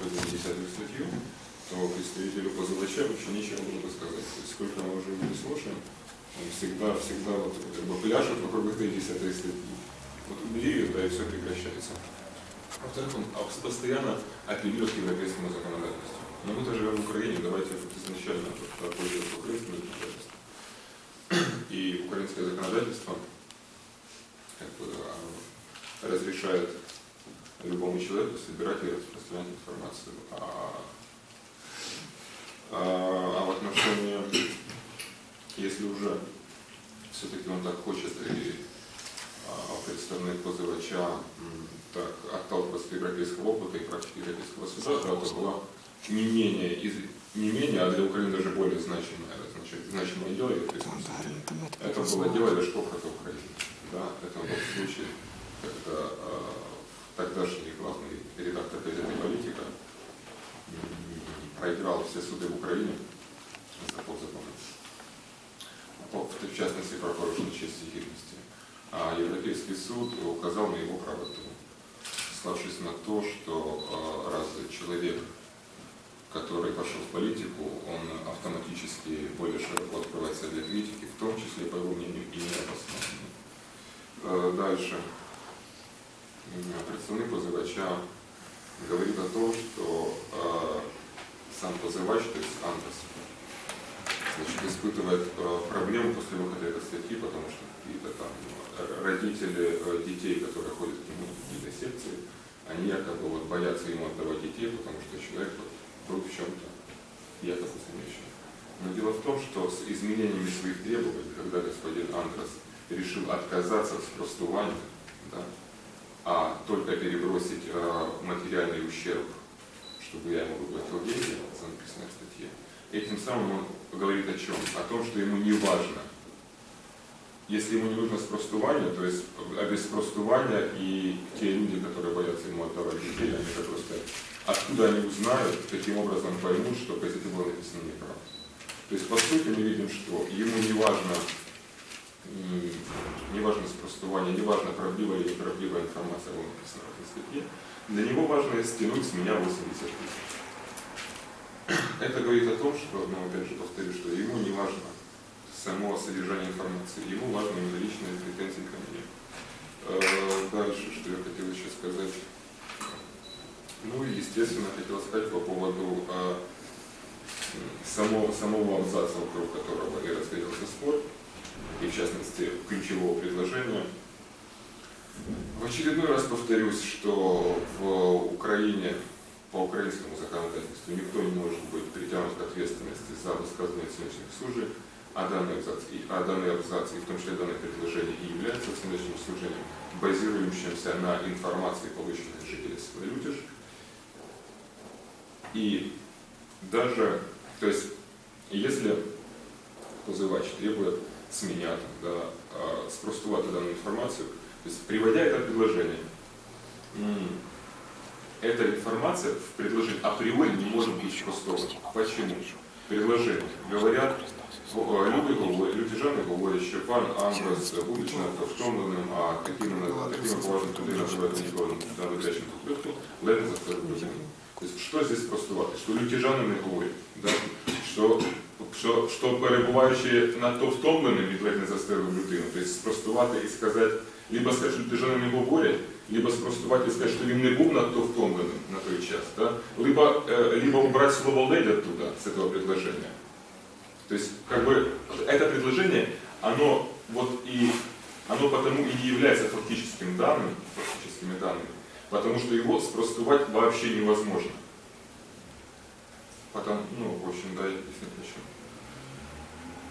подняли 10 статью, то представителю позывача вообще нечего было бы сказать. То есть сколько мы уже его слушаем, он всегда, всегда вот, как бы пляшет вокруг этой 10 статьи. Вот убери ее, да, и все прекращается. Во-вторых, он абс- постоянно апеллирует к европейскому законодательству. Но мы-то живем в Украине, давайте изначально пользоваться украинским законодательством. И украинское законодательство как бы, а, разрешает любому человеку собирать и распространять информацию. А, а, а в отношении, если уже все-таки он так хочет и а, представник позивача м, так отталкиваться от европейского опыта и практики европейского суда, да, то была не менее, из- не менее, а для Украины даже более значимое, значит, значимое дело Европейском суде. Это было дело Ляшко против Украины. Да, это был случай, когда э, тогдашний главный редактор газеты «Политика» проиграл все суды в Украине за подзаконом. По- В частности, про порушение чести и гидности. А Европейский суд указал на его правоту, ссылавшись на то, что э, раз человек, который пошел в политику, он автоматически более широко открывается для критики, в том числе, по его мнению, и необоснованно. Э, Дальше. Представник позывача говорит о том, что э, сам позывач, то есть Андрес, значит, испытывает э, проблемы после выхода этой статьи, потому что какие-то там э, родители детей, которые ходят к нему в какие-то секции, они якобы вот боятся ему отдавать детей, потому что человек вот был в чем-то якобы замечен. Но дело в том, что с изменениями своих требований, когда господин Андрес решил отказаться от спростування, да, а только перебросить э, материальный ущерб, чтобы я ему выплатил деньги за написанное в статье, этим самым он говорит о чем? О том, что ему не важно. Если ему не нужно спростування, то есть а без спростування и те люди, которые боятся ему отдавать детей, они это просто откуда они узнают, каким образом поймут, что в газете было написано неправда. То есть по сути мы видим, что ему не важно, м, не важно спростування, не важно, правдивая или неправдивая информация была написана в этой статье. Для него важно стянуть с меня 80 тысяч. Это говорит о том, что, ну, опять же повторю, что ему не важно само содержание информации, ему важны именно личные претензии ко мне. Э, Дальше, что я хотел еще сказать. Ну и, естественно, хотел сказать по поводу э, самого, самого абзаца, вокруг которого и разгорелся спор, и в частности ключевого предложения. В очередной раз повторюсь, что в Украине по украинскому законодательству никто не может быть притянут к ответственности за высказывание оценочных сужей, а данный абзац, и, а данный абзац, и в том числе данное предложение и является оценочным сужением, базирующимся на информации, полученной от жителей Свалютиш. И даже, то есть, если позывач требует с там, да, а, данную информацию, то есть, приводя это предложение, эта информация в предложении априори не может быть спростована. Почему? Предложение. Говорят, люди, говорять- людяжани говорять, що пан Амброс, будучи втомленим, а таким, таким поважним туди називають ніколи на відкритку, ледве заставив людину. Тобто, що здесь спростувати? Що лютяжани не говорять, да? що, що, що перебуваючи надто втомленим від ледь не застерли людину, тобто спростувати і сказати, либо сказати, що лютяжани не говорять, либо спростувати і сказати, що він не був надто втомленим на той час, да? либо, э, либо убрать слово «ледь» оттуда, с этого предложения. То есть, как бы, это предложение, оно вот и оно потому и не является фактическим данным, фактическими данными, потому что его спростовать вообще невозможно. Потому, ну, в общем, да, объясню почему.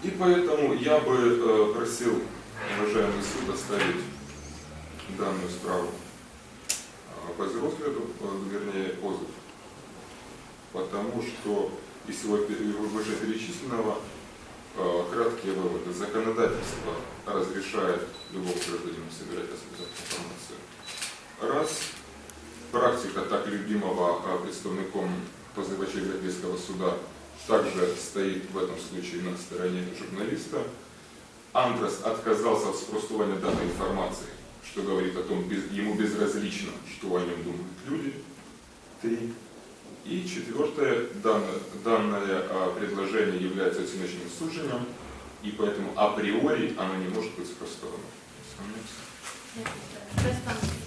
И поэтому я бы э, просил, уважаемый суд, оставить данную справу э, без розгляду, э, вернее, позыв. Потому что из всего пе- вышеперечисленного э, краткие выводы. Законодательство разрешает любому гражданину собирать распределять информацию. Раз. Практика так любимого э, представником позывачей Европейского суда также стоит в этом случае на стороне журналиста. Андрес отказался от спростувания данной информации, что говорит о том, без, ему безразлично, что о нем думают люди. Три. И четвертое, данное, данное а, предложение является оценочным суджением, и поэтому априори оно не может быть спростовано. Сомневаюсь.